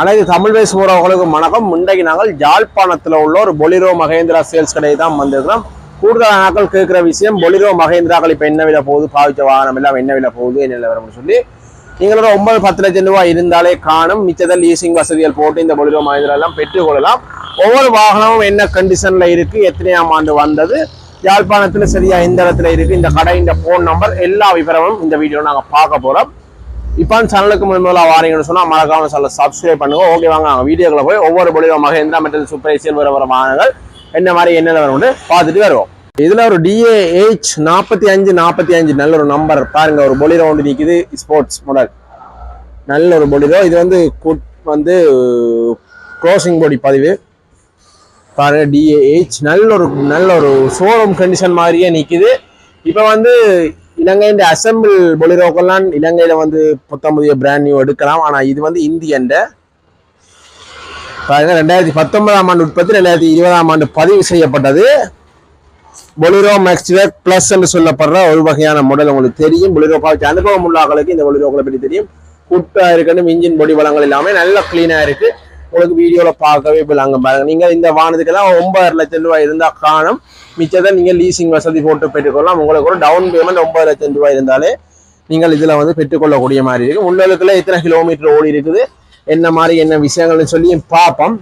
அனைத்து தமிழ் பேசுபவர்களுக்கும் வணக்கம். இன்றைக்கு நாங்கள் யாழ்ப்பாணத்தில் உள்ள ஒரு பொலிரோ மகேந்திரா சேல்ஸ் கடையை தான் வந்திருக்கிறோம். கூடுதல் நாட்கள் கேட்குற விஷயம் பொலிரோ மகேந்திராக்கள் இப்போ என்ன விலை போகுது பாவிச்ச வாகனம் எல்லாம் என்ன விலை போகுது என்ன விலை வரும்னு சொல்லி. எங்களோட ஒன்பது பத்து லட்சம் ரூபாய் இருந்தாலே காணும். மிச்சத்தில் லீசிங் வசதிகள் போட்டு இந்த பொலிரோ மகேந்திரா எல்லாம் பெற்றுக்கொள்ளலாம் ஒவ்வொரு வாகனமும் என்ன கண்டிஷனில் இருக்குது எத்தனையாம் ஆண்டு வந்தது யாழ்ப்பாணத்தில் சரியாக எந்த இடத்துல இருக்குது இந்த கடை இந்த ஃபோன் நம்பர் எல்லா விவரமும் இந்த வீடியோவில் நாங்கள் பார்க்க போகிறோம் இப்போ சேனலுக்கு முதல்ல வாரீங்கன்னு சொன்னால் மறக்காம சொல்ல சப்ஸ்கிரைப் பண்ணுங்க. ஓகே வாங்க நாங்கள் வீடியோக்குள்ள போய் ஒவ்வொரு பொலிவோ மகேந்திரா மெட்டல் சூப்பர் ஐசியல் வர வர வாகனங்கள் என்ன மாதிரி என்னென்ன வரும்னு பார்த்துட்டு வருவோம். இதுல ஒரு டிஏஹெச் நாற்பத்தி அஞ்சு நாற்பத்தி அஞ்சு நல்ல ஒரு நம்பர் பாருங்க ஒரு பொலிரோ ஒன்று நிற்குது ஸ்போர்ட்ஸ் மாடல் நல்ல ஒரு பொலிரோ இது வந்து குட் வந்து க்ளோசிங் பாடி பதிவு. பாருங்க டிஏஹெச் நல்ல ஒரு நல்ல ஒரு ஷோரூம் கண்டிஷன் மாதிரியே நிற்குது இப்போ வந்து இலங்கையின் அசம்பிள் பொலிரோக்கெல்லாம் இலங்கையில வந்து புத்தம்புதிய பிராண்ட் நியூ எடுக்கலாம். ஆனால் இது வந்து இந்தியன்ட பாருங்க ரெண்டாயிரத்தி பத்தொன்பதாம் ஆண்டு உற்பத்தி ரெண்டாயிரத்தி இருபதாம் ஆண்டு பதிவு செய்யப்பட்டது. பொலிரோ மேக்ஸ்வேக் பிளஸ் என்று சொல்லப்படுற ஒரு வகையான மாடல் உங்களுக்கு தெரியும். பொலிரோ பாய்ச்சி அனுபவம் உள்ளவர்களுக்கு இந்த பொலிரோக்களை பற்றி தெரியும். குட்டா இருக்கணும் இன்ஜின் பொடி வளங்கள் எல்லாமே நல்லா க்ளீனாக இருக்குது உங்களுக்கு வீடியோவில் பார்க்கவே இப்போ அங்கே பாருங்க. நீங்கள் இந்த வாகனத்துக்கெல்லாம் ஒன்பது லட்சம் ரூபாய் இருந்தால் காணும். மிச்சத்தை நீங்கள் லீசிங் வசதி போட்டு பெற்றுக்கொள்ளலாம். உங்களுக்கு ஒரு டவுன் பேமெண்ட் ஒன்பது லட்சம் ரூபாய் இருந்தாலே நீங்கள் இதில் வந்து பெற்றுக்கொள்ளக்கூடிய மாதிரி இருக்கு. உள்ளதுக்குள்ள எத்தனை கிலோமீட்டர் ஓடி இருக்குது? என்ன மாதிரி என்ன விஷயங்கள்னு சொல்லி பார்ப்போம்.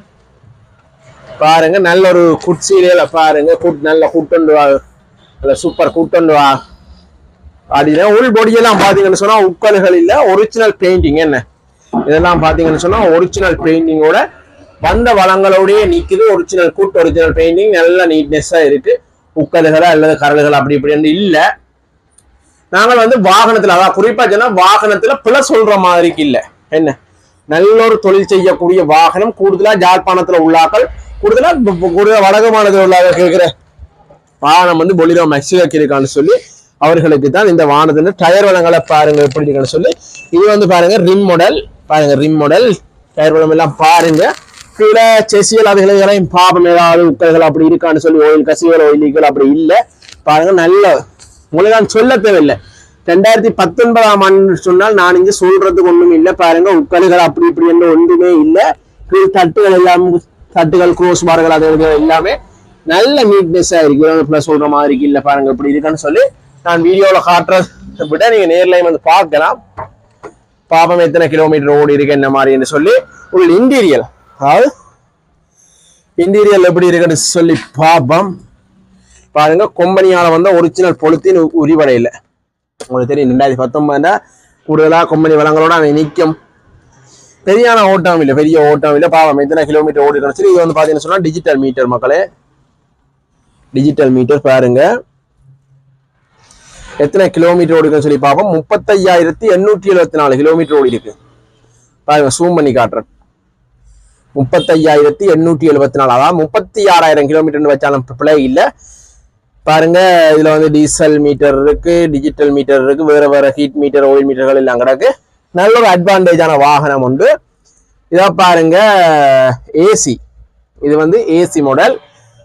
பாருங்க நல்ல ஒரு குட்சீலையில பாருங்க. குட் நல்ல கூட்டண்டு வா. நல்ல சூப்பர் கூட்டண்டு வா. அப்படின்னா உள் பொடியெல்லாம் பார்த்தீங்கன்னு சொன்னால் உட்கல்கள் இல்லை ஒரிஜினல் பெயிண்டிங் என்ன? இதெல்லாம் பாத்தீங்கன்னு சொன்னா ஒரிஜினல் பெயிண்டிங்கோட வந்த வளங்களோடயே நிற்குது ஒரிஜினல் கூட்டு ஒரிஜினல் பெயிண்டிங் நல்லா நீட்னஸ்ஸாக இருக்கு. உக்கல்கள் அல்லது கரல்கள் அப்படி இப்படி இல்லை. நாங்கள் வந்து வாகனத்துல அதான் குறிப்பா சொன்னா வாகனத்துல பிழை சொல்ற மாதிரிக்கு இல்லை. என்ன? நல்ல ஒரு தொழில் செய்யக்கூடிய வாகனம் கூடுதலா ஜாழ்ப்பாணத்துல உள்ளாக்கள் கூடுதலா கூடுதல் ப- மாநிலத்தில் உள்ளாக கேட்கிற வாகனம் வந்து பொலிரோ மெக்சிகோக்கு இருக்கான்னு சொல்லி அவர்களுக்கு தான் இந்த வாகனத்தின் டயர் வளங்களை பாருங்க எப்படி இருக்குன்னு சொல்லி. இது வந்து பாருங்க ரிம் மாடல் பாருங்க ரிம் மாடல் டயர் வளம் எல்லாம் பாருங்க. கீழே செசியல் அதுகளையும் பாபம் ஏதாவது உக்கல்கள் அப்படி இருக்கான்னு சொல்லி ஓயில் கசிவல் ஓயிலிகள் அப்படி இல்லை. பாருங்க நல்ல உங்களுக்கு நான் சொல்ல தேவையில்லை. ரெண்டாயிரத்தி பத்தொன்பதாம் ஆண்டு சொன்னால் நான் இங்கே சொல்றதுக்கு ஒன்றும் இல்லை. பாருங்க உக்கல்கள் அப்படி இப்படி என்று ஒன்றுமே இல்லை. கீழ் தட்டுகள் எல்லாம் தட்டுகள் க்ரோஸ் பார்கள் அது எல்லாமே நல்ல நீட்னஸா இருக்கு. பிளஸ் சொல்ற மாதிரி இல்லை. பாருங்க இப்படி இருக்கான்னு சொல்லி நான் வீடியோவில் காட்டுறதை விட நீங்கள் நேரில் வந்து பார்க்கலாம். பாப்பம் எத்தனை கிலோமீட்டர் ஓடி இருக்கு என்ன மாதிரின்னு சொல்லி உள்ள இன்டீரியல் அதாவது இன்டீரியல் எப்படி இருக்குன்னு சொல்லி பாபம். பாருங்க கொம்பனியால வந்த ஒரிஜினல் பொலித்தீன் உரிவடையில். உங்களுக்கு தெரியும் ரெண்டாயிரத்தி பத்தொன்பதுல கூடுதலாக கொம்பனி வளங்களோட அவன் நிற்கும் பெரியான ஓட்டம் இல்லை பெரிய ஓட்டம் இல்லை. பாவம் எத்தனை கிலோமீட்டர் ஓடி சரி இது வந்து பார்த்தீங்கன்னா சொன்னால் டிஜிட்டல் மீட்டர் மக்களே. டிஜிட்டல் மீட்டர் பாருங்கள் எத்தனை கிலோமீட்டர் ஓடி சொல்லி பார்ப்போம். முப்பத்தையாயிரத்தி எண்ணூற்றி எழுபத்தி நாலு கிலோமீட்டர் ஓடி இருக்கு. பாருங்க சூம் பண்ணி காட்டுறேன். முப்பத்தையாயிரத்தி எண்ணூற்றி எழுபத்தி நாலு. அதாவது முப்பத்தி ஆறாயிரம் கிலோமீட்டர்னு வச்சாலும் பிழை இல்லை. பாருங்க இதுல வந்து டீசல் மீட்டர் இருக்கு டிஜிட்டல் மீட்டர் இருக்கு வேற வேற ஹீட் மீட்டர் ஓயில் மீட்டர்கள் எல்லாம் கிடக்கு. நல்ல ஒரு அட்வான்டேஜான வாகனம் உண்டு. இதை பாருங்க ஏசி இது வந்து ஏசி மாடல்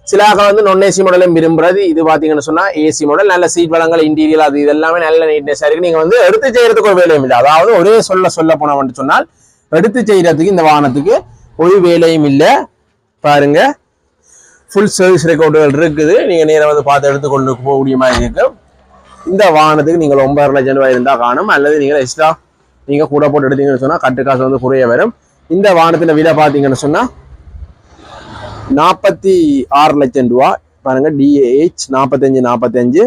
சிலாக வந்து நான் ஏசி மாடலும் விரும்புறது. இது பார்த்தீங்கன்னு சொன்னா ஏசி மாடல் நல்ல சீட் வளங்கள் இன்டீரியல் அது இது எல்லாமே நல்ல நீட்னஸா இருக்கு. நீங்க வந்து எடுத்து செய்யறதுக்கு ஒரு வேலையும் இல்லை. அதாவது ஒரே சொல்ல சொல்ல போனோம்னு சொன்னால் எடுத்து செய்யறதுக்கு இந்த வாகனத்துக்கு ஒரு வேலையும் இல்லை. பாருங்க. ஃபுல் சர்வீஸ் ரெக்கார்டுகள் இருக்குது. நீங்க நேராக வந்து பார்த்து எடுத்து கொண்டு போகக்கூடிய மாதிரி இந்த வாகனத்துக்கு நீங்கள் ஒன்பது லட்சம் ரூபாய் இருந்தால் காணும். அல்லது நீங்கள் எக்ஸ்ட்ரா நீங்கள் கூட போட்டு எடுத்தீங்கன்னு சொன்னால் கட்டு காசு வந்து குறைய வரும். இந்த வாகனத்தின் விலை பார்த்தீங்கன்னு சொன்னா நாற்பத்தி ஆறு லட்சம் ரூபா. பாருங்க டிஏஹெச் நாற்பத்தஞ்சு நாற்பத்தஞ்சு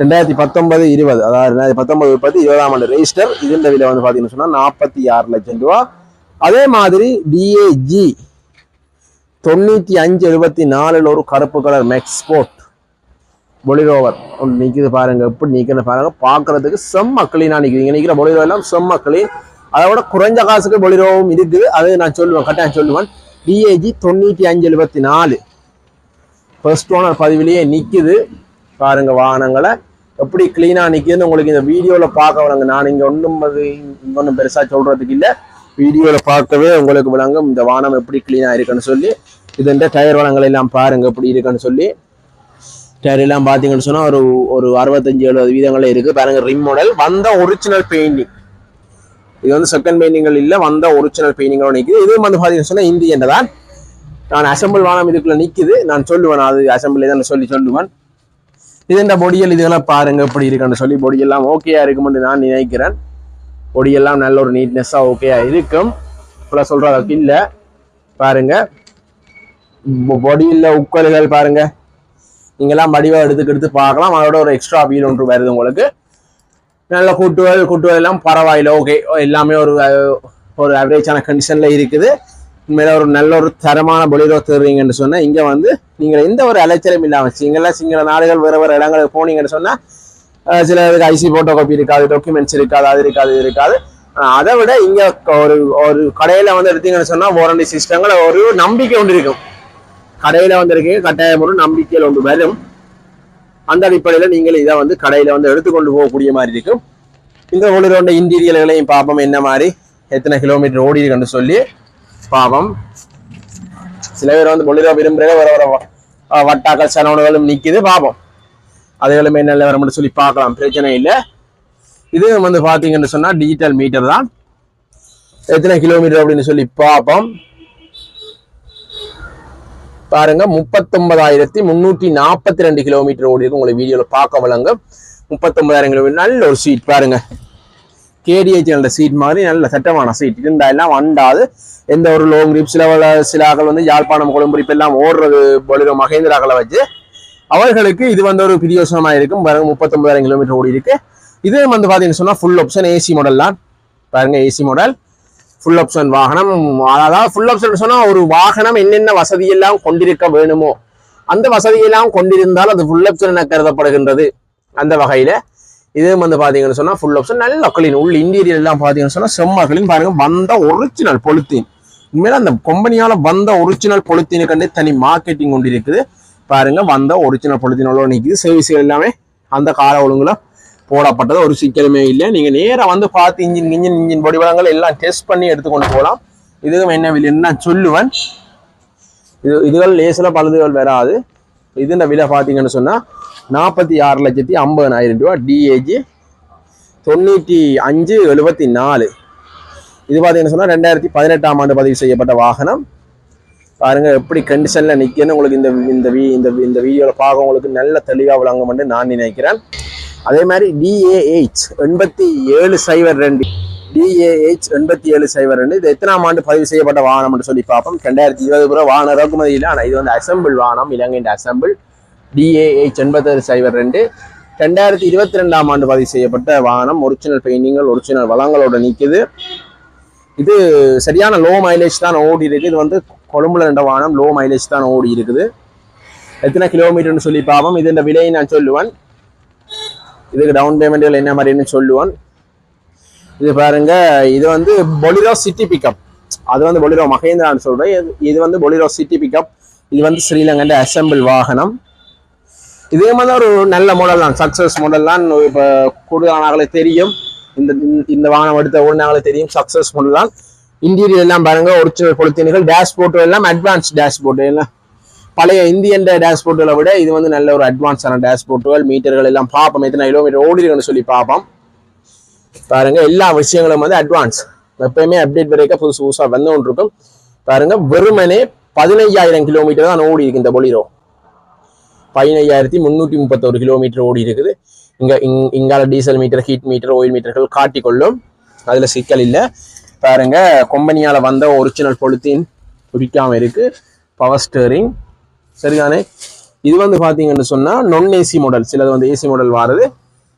ரெண்டாயிரத்தி பத்தொன்பது இருபது. அதாவது ரெண்டாயிரத்தி பத்தொன்பது முப்பத்தி இருபதாம் ஆண்டு ரெஜிஸ்டர் இதுன்ற விலை வந்து பார்த்தீங்கன்னு சொன்னால் நாற்பத்தி ஆறு லட்சம் ரூபா. அதே மாதிரி டிஏஜி தொண்ணூற்றி அஞ்சு எழுபத்தி நாலில் ஒரு கருப்பு கலர் மெக்ஸ்போர்ட் பொலிரோவர் ஒன்று நிற்கிது பாருங்க எப்படி நிற்கிறது பாருங்க. பார்க்கறதுக்கு செம்ம கிளீனாக நிற்கிது இங்கே நிற்கிற பொலிரோ எல்லாம் செம்ம கிளீன் அதை விட குறைஞ்ச காசுக்கு பொலிரோவும் இருக்குது. அது நான் சொல்லுவேன் கட்டாயம் சொல்லுவேன். டிஏஜி தொண்ணூற்றி அஞ்சு எழுபத்தி நாலு. ஃபர்ஸ்ட் ஓனர் பதிவிலேயே நிற்குது பாருங்க வாகனங்களை. எப்படி கிளீனாக நிற்கிதுன்னு உங்களுக்கு இந்த வீடியோவில் பார்க்க விளங்க நான் இங்கே ஒன்றும் அது ஒன்றும் பெருசாக சொல்கிறதுக்கு இல்லை. வீடியோவில் பார்க்கவே உங்களுக்கு விளங்கும். இந்த வாகனம் எப்படி கிளீனாக இருக்குன்னு சொல்லி. இதுன்ற டயர் வளங்கள் எல்லாம் பாருங்கள் எப்படி இருக்குன்னு சொல்லி. டயர் எல்லாம் பார்த்தீங்கன்னு சொன்னால் ஒரு ஒரு அறுபத்தஞ்சு எழுபது வீதங்களே இருக்குது பாருங்கள் ரிம் மாடல் வந்த ஒரிஜினல் பெயிண்டிங் இது வந்து செகண்ட் பெயிண்டிங்கள் இல்லை வந்த ஒரிஜினல் பெயிண்டிங்களோட நிற்குது இதுவும் வந்து பார்த்தீங்கன்னு சொன்னால் இந்தியன் தான். நான் அசம்பிள் வானம் இதுக்குள்ளே நிற்குது நான் சொல்லுவேன் அது அசம்பிள் தான் சொல்லி சொல்லுவேன். இது இந்த பொடியல் இதெல்லாம் பாருங்க எப்படி இருக்குன்னு சொல்லி பொடியெல்லாம் ஓகேயா இருக்கும்னு நான் நினைக்கிறேன். பொடியெல்லாம் நல்ல ஒரு நீட்னஸாக ஓகேயா இருக்கும். இப்போலாம் சொல்கிற அளவுக்கு இல்லை. பாருங்க. பொடியில் உக்கல்கள் பாருங்க. இங்கெல்லாம் மடிவாக எடுத்துக்கெடுத்து பார்க்கலாம். அதோட ஒரு எக்ஸ்ட்ரா வீல் ஒன்று வருது உங்களுக்கு. நல்ல கூட்டுவல் கூட்டுவல் எல்லாம் பரவாயில்ல. ஓகே எல்லாமே ஒரு ஒரு ஆவரேஜான கண்டிஷனில் இருக்குது. உண்மையில ஒரு நல்ல ஒரு தரமான பொலிரோ தேடுறீங்கன்னு சொன்னால் இங்கே வந்து நீங்கள் எந்த ஒரு அலைச்சலும் இல்லாமல் சிங்கள சிங்கள நாடுகள் வேறு வேறு இடங்களுக்கு போனீங்கன்னு சொன்னால் சில இதுக்கு ஐசி போட்டோ காப்பி இருக்காது டாக்குமெண்ட்ஸ் இருக்காது அது இருக்காது இது இருக்காது. அதை விட இங்கே ஒரு ஒரு கடையில் வந்து எடுத்தீங்கன்னு சொன்னால் வாரண்டி சிஸ்டங்கள் ஒரு நம்பிக்கை ஒன்று இருக்கும். கடையில் வந்திருக்கீங்க கட்டாயம் ஒரு நம்பிக்கையில் ஒன்று வரும். அந்த அடிப்படையில் நீங்கள் இதை வந்து கடையில் வந்து எடுத்துக்கொண்டு போகக்கூடிய மாதிரி இருக்கும். இந்த ஒளிரோண்ட இன்டீரியல்களையும் பார்ப்போம் என்ன மாதிரி எத்தனை கிலோமீட்டர் ஓடி இருக்குன்னு சொல்லி பார்ப்போம் சில பேர் வந்து பொலிரோ விரும்புகிற வர வர வட்டாக்கள் சரவணுகளும் நிற்கிது பார்ப்போம் அதுகளுமே நல்ல வரும்னு சொல்லி பார்க்கலாம் பிரச்சனை இல்லை. இது வந்து பார்த்தீங்கன்னு சொன்னா டிஜிட்டல் மீட்டர் தான். எத்தனை கிலோமீட்டர் அப்படின்னு சொல்லி பார்ப்போம் பாருங்க முப்பத்தொன்பதாயிரத்தி முன்னூத்தி நாற்பத்தி ரெண்டு கிலோமீட்டர் ஓடி இருக்கு. உங்களுக்கு வீடியோவில் பார்க்க வழங்கும் முப்பத்தொன்பதாயிரம் கிலோமீட்டர் நல்ல ஒரு சீட் பாருங்க. கேடிஹெச் நல்ல சீட் மாதிரி நல்ல சட்டமான சீட் இருந்தால் எல்லாம் வண்டாது. எந்த ஒரு லோங் ரிப் சில சிலாக்கள் வந்து யாழ்ப்பாணம் கொழும்பு இப்ப எல்லாம் ஓடுறது பொலிரோ மகேந்திராக்களை வச்சு. அவர்களுக்கு இது வந்து ஒரு பிரியோசனமா இருக்கும். பாருங்க முப்பத்தொன்பதாயிரம் கிலோமீட்டர் ஓடி இருக்கு. இதே வந்து பார்த்தீங்கன்னு சொன்னால் ஃபுல் ஆப்ஷன் ஏசி மாடல் தான். பாருங்க ஏசி மாடல் ஃபுல் ஆப்ஷன் வாகனம் அதாவது ஃபுல் ஆப்ஷன் சொன்னால் ஒரு வாகனம் என்னென்ன வசதியெல்லாம் கொண்டிருக்க வேணுமோ அந்த வசதியெல்லாம் கொண்டிருந்தால் அது ஃபுல் ஆப்ஷன் என கருதப்படுகின்றது. அந்த வகையில் இதே வந்து பார்த்தீங்கன்னு சொன்னால் ஃபுல் ஆப்ஷன் நல்ல கிளீன் உள்ள இன்டீரியர் எல்லாம் பார்த்தீங்கன்னு சொன்னால் செம்ம கிளீன் பாருங்கள் வந்த ஒரிஜினல் பொலித்தீன் உண்மையில அந்த கம்பெனியால் வந்த ஒரிஜினல் பொலித்தீனுக்கு தனி மார்க்கெட்டிங் கொண்டு இருக்குது. பாருங்கள் வந்த ஒரிஜினல் பொலித்தீனோட நிற்கிது சர்வீஸ்கள் எல்லாமே அந்த கால ஒழுங்குல போடப்பட்டது. ஒரு சிக்கலுமே இல்லை. நீங்கள் நேராக வந்து பார்த்து இன்ஜின் இன்ஜின் இன்ஜின் வடிவங்கள் எல்லாம் டெஸ்ட் பண்ணி எடுத்துக்கொண்டு போகலாம். இதுவும் என்ன விலைன்னு நான் சொல்லுவேன்? இது இதுகள் லேசில் பழுதுகள் வராது. இது விலை பார்த்தீங்கன்னு சொன்னால் நாற்பத்தி ஆறு லட்சத்தி ஐம்பதனாயிரம் ரூபா டிஏஜி தொண்ணூற்றி அஞ்சு எழுபத்தி நாலு. இது பார்த்தீங்கன்னு சொன்னால் ரெண்டாயிரத்தி பதினெட்டாம் ஆண்டு பதிவு செய்யப்பட்ட வாகனம். பாருங்க எப்படி கண்டிஷனில் நிற்கன்னு உங்களுக்கு இந்த இந்த வீ இந்த இந்த வீடியோவில் பார்க்க உங்களுக்கு நல்ல தெளிவாக விளங்கும் நான் நினைக்கிறேன். அதே மாதிரி டிஏஹெச் எண்பத்தி ஏழு சைபர் ரெண்டு. டிஏஹெச் எண்பத்தி ஏழு சைபர் ரெண்டு. இது எத்தனாம் ஆண்டு பதிவு செய்யப்பட்ட வாகனம் என்று சொல்லி பார்ப்போம். ரெண்டாயிரத்தி இருபது ரூபா வாகன இறக்குமதி இல்லை. ஆனால் இது வந்து அசம்பிள் வாகனம். இலங்கையின் அசம்பிள் டிஏஹெச் எண்பத்தேழு சைபர் ரெண்டு. ரெண்டாயிரத்தி இருபத்தி ரெண்டாம் ஆண்டு பதிவு செய்யப்பட்ட வாகனம். ஒரிஜினல் பெயிண்டிங்கள் ஒரிஜினல் வளங்களோட நிற்குது. இது சரியான லோ மைலேஜ் தான் ஓடி இருக்குது. இது வந்து கொழும்புல ரெண்ட வாகனம். லோ மைலேஜ் தான் ஓடி இருக்குது. எத்தனை கிலோமீட்டர்னு சொல்லி பார்ப்போம். இது இந்த விலையை நான் சொல்லுவேன். இதுக்கு டவுன் பேமெண்ட்டுகள் என்ன மாதிரின்னு சொல்லுவான் இது பாருங்க இது வந்து பொலிரோ சிட்டி பிக்கப் அது வந்து பொலிரோ மகேந்திரான்னு சொல்றேன். இது- இது வந்து பொலிரோ சிட்டி பிக்கப் இது வந்து ஸ்ரீலங்கன் அசம்பிள் வாகனம். இதே மாதிரி ஒரு நல்ல மாடல் தான் சக்சஸ் மாடல் தான். இப்போ கூடுதலானாங்களே தெரியும். இந்த இந்த- இந்த வாகனம் எடுத்த உடனே தெரியும் சக்சஸ் மாடல் தான். இன்டீரியர் எல்லாம் பாருங்க ஒரிஜினல் பொலித்தீன்கள் டேஷ்போர்ட் எல்லாம் அட்வான்ஸ் டேஷ்போர்ட் எல்லாம். பழைய இந்தியன் டேஷ்போர்ட்டுகளை விட இது வந்து நல்ல ஒரு அட்வான்ஸான டேஷ்போர்ட்டுகள் மீட்டர்கள் எல்லாம் பார்ப்போம் எத்தனை கிலோமீட்டர் ஓடிருக்குன்னு சொல்லி பார்ப்போம் பாருங்க எல்லா விஷயங்களும் வந்து அட்வான்ஸ் எப்பயுமே அப்டேட் வரைக்கும் புதுசு புதுசாக வந்து ஒன்று இருக்கும் பாருங்க வெறுமனே பதினைஞ்சாயிரம் கிலோமீட்டர் தான் ஓடி இருக்கு இந்த பொலிரோ பதினையாயிரத்தி முந்நூற்றி முப்பத்தோரு கிலோமீட்டர் ஓடி இருக்குது. இங்க இங் இங்கால diesel meter heat meter oil மீட்டர்கள் காட்டிக்கொள்ளும். அதுல சிக்கல் இல்லை. பாருங்க கொம்பனியால வந்த ஒரிஜினல் பொலித்தீன் பிடிக்காம இருக்கு. பவர் ஸ்டேரிங் சரிதானே? இது வந்து பார்த்தீங்கன்னு சொன்னால் நொன் ஏசி மாடல் சிலது வந்து ஏசி மாடல் வாருது.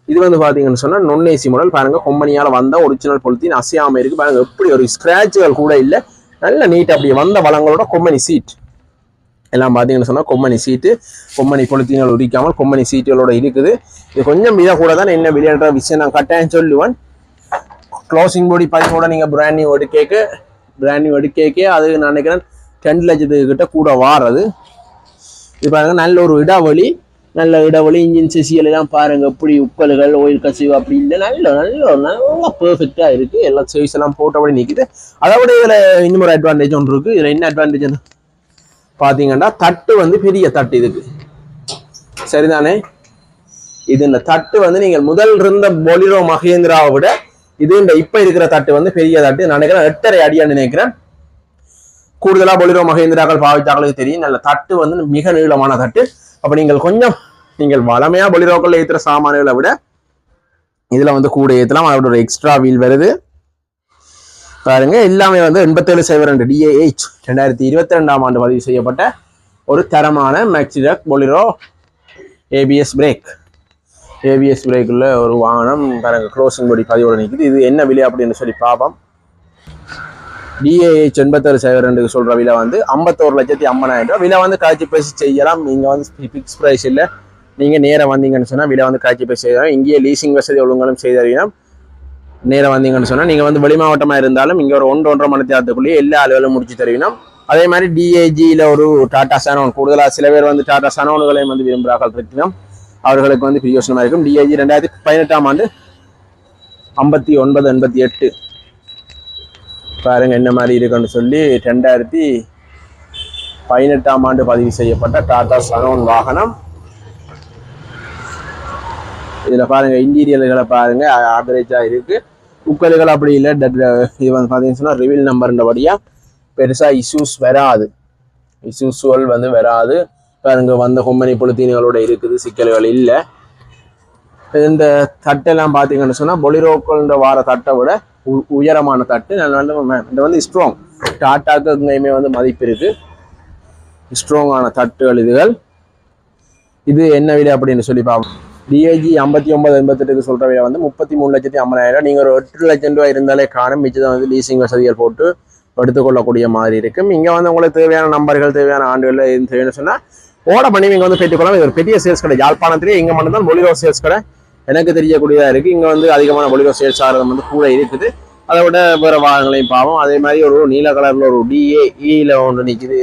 இது வந்து பார்த்தீங்கன்னு சொன்னால் non ஏசி மாடல் பாருங்க கொம்பனியால் வந்த ஒரிஜினல் பொழுத்தின் அசையாமல் இருக்குது பாருங்கள் எப்படி ஒரு ஸ்க்ராட்சுகள் கூட இல்லை. நல்ல நீட் அப்படி வந்த வளங்களோட கொம்பனி சீட் எல்லாம் பார்த்தீங்கன்னு சொன்னால் கொம்மணி சீட்டு கொம்மணி பொலித்தீன்கள் உரிக்காமல் கொம்மணி சீட்டுகளோட இருக்குது. இது கொஞ்சம் விலை கூட தான். என்ன விலைன்ற விஷயம் நான் கட்டாயம் சொல்லுவேன். க்ளோசிங் பாடி பதிவோட நீங்கள் பிராண்ட் நியூ எடுக்கேக்கு பிராண்ட் நியூ எடுக்கேக்கே. அது நான் நினைக்கிறேன் ரெண்டு லட்சத்துக்கிட்ட கூட வாரது. இது பாருங்க நல்ல ஒரு இடைவெளி நல்ல இடைவெளி இன்ஜின் சிசியல் எல்லாம் பாருங்க எப்படி உப்பல்கள் ஓயில் கசிவு அப்படி இல்லை நல்ல நல்ல நல்லா பெர்ஃபெக்டாக இருக்குது எல்லா சர்வீஸ் எல்லாம் போட்டபடி நிற்கிது அதை விட இதில் இன்னும் ஒரு அட்வான்டேஜ் ஒன்று இருக்குது இதில் என்ன அட்வான்டேஜ் பார்த்தீங்கன்னா தட்டு வந்து பெரிய தட்டு இதுக்கு. சரிதானே? இது இந்த தட்டு வந்து நீங்கள் முதல் இருந்த பொலிரோ மகேந்திராவை விட இது இந்த இப்போ இருக்கிற தட்டு வந்து பெரிய தட்டு. நினைக்கிறேன் எட்டரை அடியான்னு நினைக்கிறேன். கூடுதலா பொலிரோ மகேந்திராக்கள் பாவித்தாக்களுக்கு தெரியும். நல்ல தட்டு வந்து மிக நீளமான தட்டு. அப்ப நீங்கள் கொஞ்சம் நீங்கள் வளமையா பொலிரோக்கள் ஏத்துற சாமான்களை விட இதுல வந்து கூட ஏத்தலாம். அதோட ஒரு எக்ஸ்ட்ரா வீல் வருது. பாருங்க எல்லாமே வந்து எண்பத்தேழு சைபர் ரெண்டு டிஏஹெச் ரெண்டாயிரத்தி இருபத்தி ரெண்டாம் ஆண்டு பதிவு செய்யப்பட்ட ஒரு தரமான maxi truck Bolero ABS brake ABS பிரேக்கில் ஒரு வாகனம் பாருங்க க்ளோசிங் படி பதிவோடு நிற்குது இது என்ன விலை அப்படின்னு சொல்லி பார்ப்போம். டிஏஹெச் எண்பத்தாறு சைபர் ரெண்டுக்கு சொல்கிற விலை வந்து ஐம்பத்தோரு லட்சத்தி ஐம்பதாயிரம் ரூபாய். விலை வந்து காய்ச்சி பேசி செய்யலாம். நீங்கள் வந்து ஃபிக்ஸ் ப்ரைஸ் இல்லை. நீங்கள் நேராக வந்தீங்கன்னு சொன்னால் விலை வந்து காய்ச்சி பேசி செய்யலாம். இங்கேயே லீசிங் வசதி ஒழுங்கலும் செய்தறியலாம் நேராக வந்தீங்கன்னு சொன்னால் நீங்கள் வந்து வெளி மாவட்டமாக இருந்தாலும் இங்கே ஒரு ஒன்று ஒன்றரை மணி தேரத்துக்குள்ளேயே எல்லா அலுவலும் முடிச்சு தருவினோம் அதே மாதிரி டிஏஜியில் ஒரு டாடா சனோன் கூடுதலாக சில பேர் வந்து டாடா சனோன்களையும் வந்து விரும்புகிறார்கள் இருக்கணும் அவர்களுக்கு வந்து பிரியோசனமாக இருக்கும். டிஏஜி ரெண்டாயிரத்தி பதினெட்டாம் ஆண்டு ஐம்பத்தி ஒன்பது எண்பத்தி எட்டு. பாருங்க என்ன மாதிரி இருக்குன்னு சொல்லி ரெண்டாயிரத்தி பதினெட்டாம் ஆண்டு பதிவு செய்யப்பட்ட டாடா சனோன் வாகனம். இதில் பாருங்கள் இன்டீரியல்களை பாருங்கள் ஆவரேஜாக இருக்குது உக்கல்கள் அப்படி இல்லை இது வந்து பார்த்தீங்கன்னா ரிவில் நம்பர்ன்றபடியா பெருசாக இஷ்யூஸ் வராது. இஷ்யூஸ்கள் வந்து வராது. பாருங்கள் வந்த கொம்பனி பொழுத்தீன்களோட இருக்குது சிக்கல்கள் இல்லை. இந்த தட்டெல்லாம் பார்த்தீங்கன்னு சொன்னால் பொலிரோக்கள்ன்ற வார தட்டை விட உ- உயரமான தட்டு நல்ல நல்ல இது வந்து ஸ்ட்ராங் டாட்டாக்கு எங்கேயுமே வந்து மதிப்பு இருக்குது ஸ்ட்ராங்கான தட்டுகள் இதுகள். இது என்ன விலை அப்படின்னு சொல்லி பார்ப்போம் டிஐஜி ஐம்பத்தி ஒன்பது எண்பத்தெட்டுக்கு சொல்கிற விலை வந்து முப்பத்தி மூணு லட்சத்தி ஐம்பதாயிரம் நீங்கள் ஒரு எட்டு லட்சம் ரூபாய் இருந்தாலே காணும். மிச்சத்தை வந்து லீசிங் வசதிகள் போட்டு எடுத்துக்கொள்ளக்கூடிய மாதிரி இருக்கும். இங்கே வந்து உங்களுக்கு தேவையான நம்பர்கள் தேவையான ஆண்டுகள் எதுவும் தேவைன்னு சொன்னால் ஓட பண்ணி நீங்கள் வந்து பெற்றுக்கொள்ளலாம். இது ஒரு பெரிய சேல்ஸ் கடை. யாழ்ப்பாணத்திலே இங்கே மட்டும்தான் மொழிகோ சேல்ஸ் கடை. எனக்கு தெரியக்கூடியதாக இருக்குது இங்கே வந்து அதிகமான பொலிரோ சேல்ஸ் ஆகிறது வந்து கூட இருக்குது. அதை விட வேறு வாகனங்களையும் பாவம் அதே மாதிரி ஒரு நீல கலரில் ஒரு டிஏஇயில் ஒன்று நிற்கிது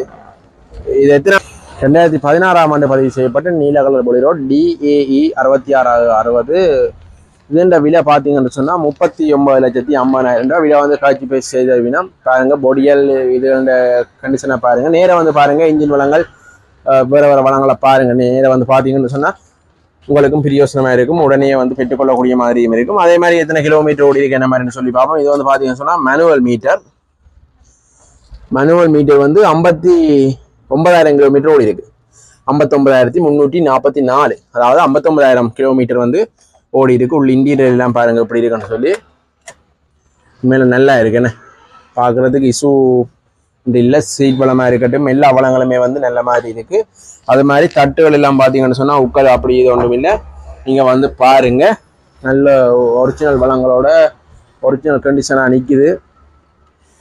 இது எத்தனை? ரெண்டாயிரத்தி பதினாறாம் ஆண்டு பதிவு செய்யப்பட்ட நீல கலர் பொலிரோ டிஏஇ அறுபத்தி ஆறு அறுபது. இதுன்ற விலை பார்த்தீங்கன்னு சொன்னால் முப்பத்தி ஒன்பது லட்சத்தி ஐம்பதாயிரம் ரூபாய். விலை வந்து காட்சி பேசி செய்த வினம் பாருங்கள் பொடியல் இது கண்டிஷனை பாருங்கள் நேராக வந்து பாருங்கள் இன்ஜின் வளங்கள் வேறு வேறு வளங்களை பாருங்கள் நேராக வந்து பார்த்தீங்கன்னு சொன்னால் உங்களுக்கும் பிரியோசனமாக இருக்கும் உடனே வந்து பெற்றுக்கொள்ளக்கூடிய மாதிரியும் இருக்கும். அதே மாதிரி எத்தனை கிலோமீட்டர் ஓடி இருக்கு என்ன மாதிரின்னு சொல்லி பார்ப்போம். இது வந்து பார்த்தீங்கன்னு சொன்னால் மேனுவல் மீட்டர் மேனுவல் மீட்டர் வந்து ஐம்பத்தி ஒன்பதாயிரம் கிலோமீட்டர் ஓடி இருக்கு ஐம்பத்தொன்பதாயிரத்தி முந்நூற்றி நாற்பத்தி நாலு. அதாவது ஐம்பத்தொன்பதாயிரம் கிலோமீட்டர் வந்து ஓடி இருக்கு உள்ள இன்டீரியர் எல்லாம் பாருங்க எப்படி இருக்குன்னு சொல்லி. உண்மையில நல்லா இருக்குன்னு பார்க்குறதுக்கு இசு இந்த இல்லை சீட் வளமாக இருக்கட்டும் எல்லா வளங்களுமே வந்து நல்ல மாதிரி இருக்குது அது மாதிரி தட்டுகள் எல்லாம் பார்த்தீங்கன்னு சொன்னால் உட்கார் அப்படி இது ஒன்றும் இல்லை நீங்கள் வந்து பாருங்க. நல்ல ஒரிஜினல் வளங்களோட ஒரிஜினல் கண்டிஷனாக நிற்கிது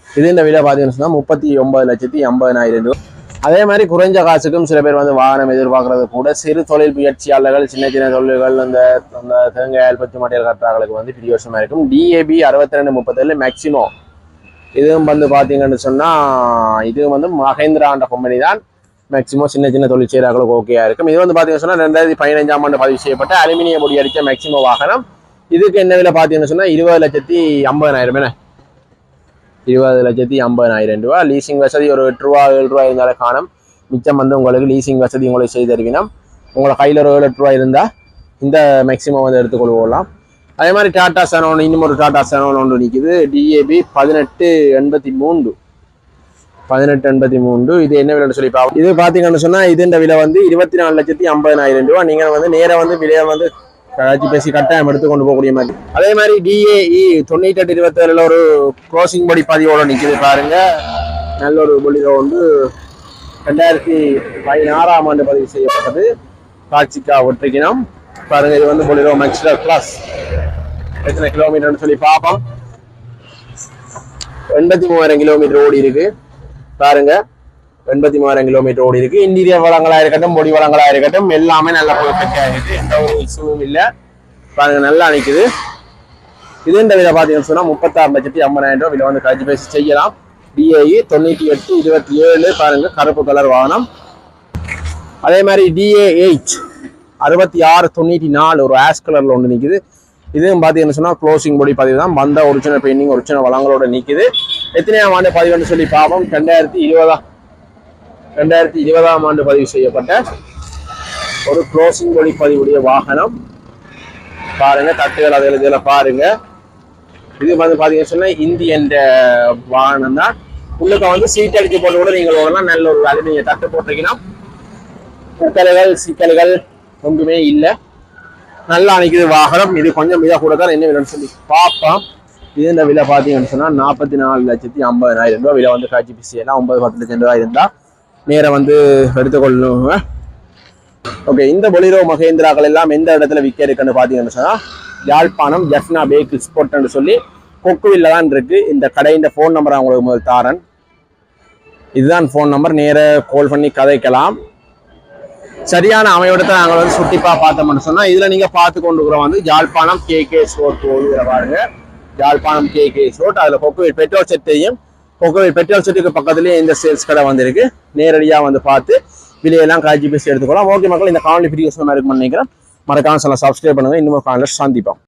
இது இந்த விலை பார்த்தீங்கன்னு சொன்னால் முப்பத்தி ஒன்பது லட்சத்தி ஐம்பதனாயிரம் ரூபா. அதே மாதிரி குறைஞ்ச காசுக்கும் சில பேர் வந்து வாகனம் எதிர்பார்க்கறது கூட. சிறு தொழில் முயற்சியாளர்கள் சின்ன சின்ன தொழில்கள் அந்த அந்த தேங்காய் பத்து மாட்டியல் கட்டுறாங்களுக்கு வந்து பிரியோசமாக இருக்கும். டிஏபி அறுபத்தி ரெண்டு முப்பத்தேழு மேக்சிமம் இதுவும் வந்து பார்த்தீங்கன்னு சொன்னால் இதுவும் வந்து மகேந்திராண்ட கம்பெனி தான். மேக்சிமம் சின்ன சின்ன தொழில் செய்கிறார்களுக்கு ஓகேயா இருக்கும். இது வந்து பார்த்தீங்கன்னு சொன்னால் ரெண்டாயிரத்தி பதினஞ்சாம் ஆண்டு பதிவு செய்யப்பட்ட அலுமினிய பொடி அடித்த மேக்சிமம் வாகனம். இதுக்கு என்ன விலை பார்த்தீங்கன்னு சொன்னால் இருபது லட்சத்தி ஐம்பதனாயிரம் என்ன? இருபது லட்சத்தி ஐம்பதனாயிரம் ரூபா. லீசிங் வசதி ஒரு எட்டு ரூபா ஏழு ரூபா இருந்தாலே காணும். மிச்சம் வந்து உங்களுக்கு லீசிங் வசதி உங்களுக்கு செய்து தருவினோம். உங்களை கையில் ஒரு ஏழு எட்டு ரூபா இருந்தால் இந்த மேக்ஸிமம் வந்து எடுத்துக்கொள்வோம் அதே மாதிரி டாடா சனோன் இன்னும் ஒரு டாடா சனோன் ஒன்று நிற்குது டிஏபி பதினெட்டு எண்பத்தி மூன்று. பதினெட்டு எண்பத்தி மூன்று. இது என்ன விலைன்னு சொல்லி பார்ப்போம் இது பார்த்தீங்கன்னு சொன்னால் இதுன்ற விலை வந்து இருபத்தி நாலு லட்சத்தி ஐம்பதனாயிரம் ரூபா. நீங்கள் வந்து நேராக வந்து விலையை வந்து கழிச்சு பேசி கட்டாயம் எடுத்து கொண்டு போகக்கூடிய மாதிரி. அதே மாதிரி டிஏஇ தொண்ணூற்றி எட்டு இருபத்தேழுல ஒரு க்ளோசிங் படி பதிவோடு நிற்கிது பாருங்க. நல்ல ஒரு பொலிரோ வந்து ரெண்டாயிரத்தி பதினாறாம் ஆண்டு பதிவு செய்யப்பட்டது. காட்சிக்கா ஒற்றைக்கினம். பாருங்க இது வந்து பொலிரோ மேக்ஸ்டர் கிளாஸ் எத்தனை கிலோமீட்டர்னு சொல்லி பார்ப்போம். எண்பத்தி மூவாயிரம் கிலோமீட்டர் ஓடி இருக்கு. பாருங்க. எண்பத்தி மூவாயிரம் கிலோமீட்டர் ஓடி இருக்கு. இன்டீரியர் வளங்களா இருக்கட்டும் பொடி வளங்களா இருக்கட்டும் எல்லாமே நல்லா பெர்ஃபெக்டா இருக்கு எந்த ஒரு இஷ்யூவும் இல்லை. பாருங்க நல்லா நிற்குது இது இந்த விலை பார்த்தீங்கன்னு சொன்னால் முப்பத்தாறு லட்சத்தி ஐம்பதாயிரம் ரூபா விலை வந்து கழிச்சு பேசி செய்யலாம். டிஏஇ தொண்ணூற்றி எட்டு இருபத்தி ஏழு பாருங்க கருப்பு கலர் வாகனம். அதே மாதிரி டிஏஹெச் அறுபத்தி ஆறு தொண்ணூற்றி நாலு ஒரு ஆஷ் கலரில் ஒன்று நிற்குது இதுவும் பார்த்தீங்கன்னு சொன்னால் க்ளோசிங் பொடி பதிவு தான். வந்த ஒரிஜினல் பெயிண்டிங் ஒரிஜினல் வளங்களோட நிக்குது. எத்தனையாம் ஆண்டு பதிவுன்னு சொல்லி பார்ப்போம் ரெண்டாயிரத்தி இருபதாம் ரெண்டாயிரத்தி இருபதாம் ஆண்டு பதிவு செய்யப்பட்ட ஒரு க்ளோசிங் பொடி பதிவுடைய வாகனம். பாருங்க தட்டுகள் அதில் இதில் பாருங்க. இது வந்து பார்த்தீங்கன்னு சொன்னால் இந்தி என்ற வாகனம் தான். உள்ளுக்க வந்து சீட் அடிச்சு போட்டு கூட நீங்கள் ஓடலாம். நல்ல ஒரு வேலை. நீங்கள் தட்டு போட்டீங்கன்னா சிக்கல்கள் சிக்கல்கள் ஒன்றுமே இல்லை. நல்லா நிற்கிது வாகனம். இது கொஞ்சம் விலை கூட தான் என்ன விலைன்னு சொல்லி பார்ப்போம். இது இந்த விலை பார்த்தீங்கன்னு சொன்னால் நாற்பத்தி நாலு லட்சத்தி ஐம்பதாயிரம் ரூபாய் விலை வந்து காட்சி பிசி. எல்லாம் ஒன்பது பத்து லட்சம் ரூபாய் இருந்தால் நேரம் வந்து எடுத்துக்கொள்ளுங்க. ஓகே இந்த பொலிரோ மகேந்திராக்கள் எல்லாம் எந்த இடத்துல விற்க இருக்குன்னு பார்த்தீங்கன்னு சொன்னால் யாழ்ப்பாணம் ஜஃப்னா பேக்கிள் ஸ்போர்ட்னு சொல்லி கொக்குவில்ல தான் இருக்குது இந்த கடையின் ஃபோன் நம்பர் அவங்களுக்கு முதல் தாரன். இதுதான் ஃபோன் நம்பர் நேராக கால் பண்ணி கதைக்கலாம். சரியான அமைவிடத்தை நாங்கள் வந்து சுட்டிப்பா பார்த்தோம்னு சொன்னா இதுல நீங்க பார்த்து கொண்டு வந்து யாழ்ப்பாணம் கே கே ஸ்டோர் போகுதுல பாருங்க. யாழ்ப்பாணம் கே கே ஸ்டோர் அதுல கொக்குவில் பெட்ரோல் செட்டையும் கொக்குவில் பெட்ரோல் செட்டுக்கு பக்கத்துலயே இந்த சேல்ஸ் கடை வந்திருக்கு. நேரடியா வந்து பார்த்து விலையெல்லாம் காய்ச்சி பேசி எடுத்துக்கலாம் ஓகே மக்கள் இந்த காணொலி பிரியோசனமா இருக்கும்னு நினைக்கிறேன் மறக்காம சொல்ல சப்ஸ்கிரைப் பண்ணுங்க. இன்னும் காலையில் சந்திப்போம்.